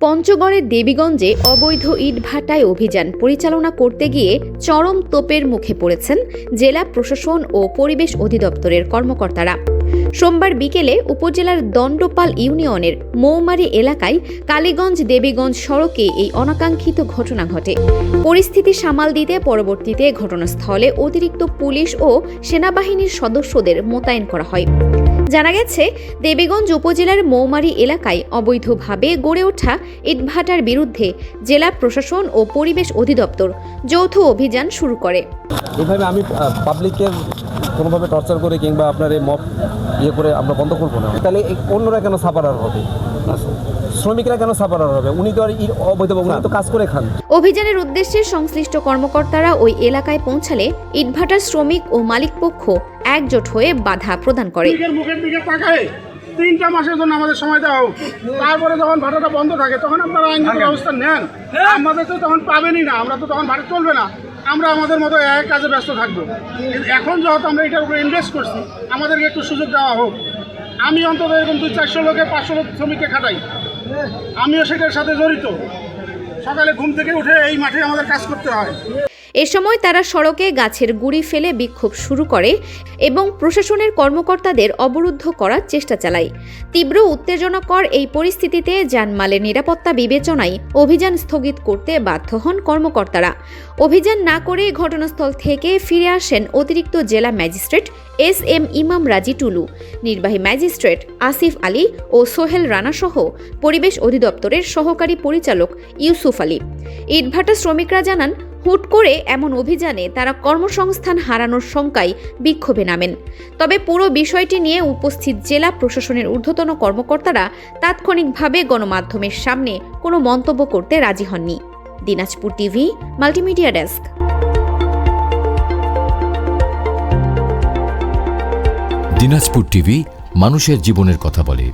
পঞ্চগড়ের দেবীগঞ্জে অবৈধ ইটভাটায় অভিযান পরিচালনা করতে গিয়ে চরম তোপের মুখে পড়েছেন জেলা প্রশাসন ও পরিবেশ অধিদপ্তরের কর্মকর্তারা। সোমবার বিকেলে উপজেলার দণ্ডপাল ইউনিয়নের মৌমারি এলাকায় কালীগঞ্জ দেবীগঞ্জ সড়কে এই অনাকাঙ্ক্ষিত ঘটনা ঘটে। পরিস্থিতি সামাল দিতে পরবর্তীতে ঘটনাস্থলে অতিরিক্ত পুলিশ ও সেনাবাহিনীর সদস্যদের মোতায়েন করা হয়। জানা গেছে, দেবীগঞ্জ উপজেলার মৌমারি এলাকায় অবৈধভাবে গড়ে ওঠা ইটভাটার বিরুদ্ধে জেলা প্রশাসন ও পরিবেশ অধিদপ্তর যৌথ অভিযান শুরু করে। এইভাবে আমি পাবলিকের কোনোভাবে টর্চার করে কিংবা আপনার এই মব ইয়ে করে আমরা বন্ধ করব না। তাহলে এই অন্যরা কেন সাপারার হবে? শ্রমিকরা কেন সাপারার হবে? উনি তো আর অবৈধ উনি তো কাজ করে খান। অভিযানের উদ্দেশ্যে সংশ্লিষ্ট কর্মকর্তারা ওই এলাকায় পৌঁছালে ইটভাটার শ্রমিক ও মালিকপক্ষ একজোট হয়ে বাধা প্রদান করে। মুখের দিকে তাকায়। তিনটা মাসের জন্য আমাদের সময় দেওয়া হোক তারপরে যখন ভাটাটা বন্ধ থাকে তখন আপনারা আইনগত ব্যবস্থা নেন। আমাদের তো তখন পাবেনই না। আমরা তো তখন ভাটা চলবে না। আমরা আমাদের মতো এক কাজে ব্যস্ত থাকব। এখন যেহেতু আমরা এটার উপরে ইনভেস্ট করছি, আমাদেরকে একটু সুযোগ দেওয়া হোক। আমি অন্তত এরকম দুই চারশো লোকে, পাঁচশো লোক শ্রমিককে খাটাই। আমিও সেটার সাথে জড়িত। সকালে ঘুম থেকে উঠে এই মাঠে আমাদের কাজ করতে হয়। এ সময় তারা সড়কে গাছের গুড়ি ফেলে বিক্ষোভ শুরু করে এবং প্রশাসনের কর্মকর্তাদের অবরুদ্ধ করার চেষ্টা চালায়। তীব্র উত্তেজনাকর এই পরিস্থিতিতে যানমালের নিরাপত্তা বিবেচনায় অভিযান স্থগিত করতে বাধ্য হন কর্মকর্তারা। অভিযান না করে ঘটনাস্থল থেকে ফিরে আসেন অতিরিক্ত জেলা ম্যাজিস্ট্রেট এস এম ইমাম রাজি টুলু, নির্বাহী ম্যাজিস্ট্রেট আসিফ আলী ও সোহেল রানাসহ পরিবেশ অধিদপ্তরের সহকারী পরিচালক ইউসুফ আলী। ইটভাটা শ্রমিকরা জানান হুট করে এমন অভিযানে তারা কর্মসংস্থান হারানোর শঙ্কায় বিক্ষোভে নামেন। তবে পুরো বিষয়টি নিয়ে উপস্থিত জেলা প্রশাসনের ঊর্ধ্বতন কর্মকর্তারা তাৎক্ষণিকভাবে গণমাধ্যমের সামনে কোনো মন্তব্য করতে রাজি হননি। Dinajpur TV, multimedia desk. Dinajpur TV মানুষের জীবনের কথা বলে।